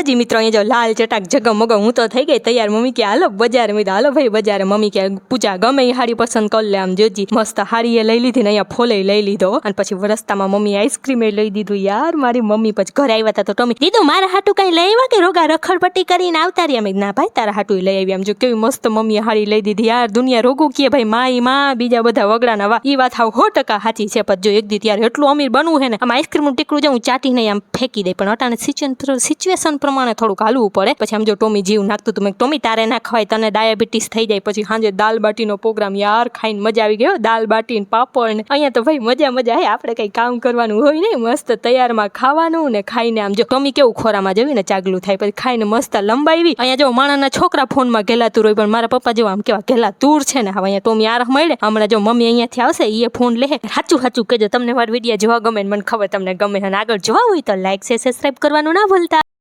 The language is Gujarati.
માતાજી મિત્રો, અહીંયા જો લાલ ચટાક જગમગ હું તો થઈ ગઈ તૈયાર. મમ્મી કે, હાલો, બજાર મેં હાલો ભાઈ બજારે. મમ્મી કે, પૂજા ગમે એ હાડી પસંદ કરી લે આમ, જોજી. મસ્ત હાડી એ લઈ લીધી ને અહીંયા ફોલે લઈ લીધો. અને પછી રસ્તામાં મમ્મી આઈસ્ક્રીમ એ લઈ દીધું. યાર, મારી મમ્મી પછી ઘરે આવ્યા હતા તો ટમી. દીધું મારા હાટું કઈ લઈ આવ્યા કે રોગા રખડપટ્ટી કરીને આવતા રહ્યા? મેં ના ભાઈ, તારા હાટું લઈ આવી આમ જો કેવી મસ્ત મમ્મી હાડી લઈ દીધી. યાર, દુનિયા રોગું કે ભાઈ, માઈ, માં, બીજા બધા વગડાના વા. એ વાત હાવ સો ટકા સાચી છે, પણ જો એક દી ત્યારે એટલું અમીર બનવું હે ને, આમ આઈસ્ક્રીમનું ટીકડું જાઉં ચાટી નહીં, આમ ફેંકી દે પણ અટાણે સિચ્યુએશન સિચ્યુએશન પ્રમાણે થોડુંક હાલવું પડે. પછી આમ જો ટોમી જીવ નાખતું હતું મેં ટોમી, તારે ના ખવાય તને ડાયાબિટીસ થઈ જાય. પછી સાંજે દાલ બાટીનો પ્રોગ્રામ યાર ખાઈને મજા આવી ગયો દાલ બાટી પાપડ ને અહીંયા તો ભાઈ મજા મજા હે. આપણે કઈ કામ કરવાનું હોય નહીં. મસ્ત તૈયારમાં ખાવાનું ને ખાઈને આમ જો ટોમી કેવું ખોરામાં જવી ને ચાગલું થાય. પછી ખાઈને મસ્ત લંબાવી. અહીંયા જો માણાના છોકરા ફોનમાં ગેલાતું હોય પણ મારા પપ્પા જેવા આમ કેવા ગેલા તુર છે ને. હવે અહીંયા ટોમી આર મળે. હમણાં જો મમ્મી અહીંયાથી આવશે એ ફોન લે સાચું સાચું કહેજો. તમને મારા વીડિયો જોવા ગમે મને ખબર, તમને ગમે અને આગળ જોવા હોય તો લાઈક છે સબસ્ક્રાઈબ કરવાનું ના ભૂલતા.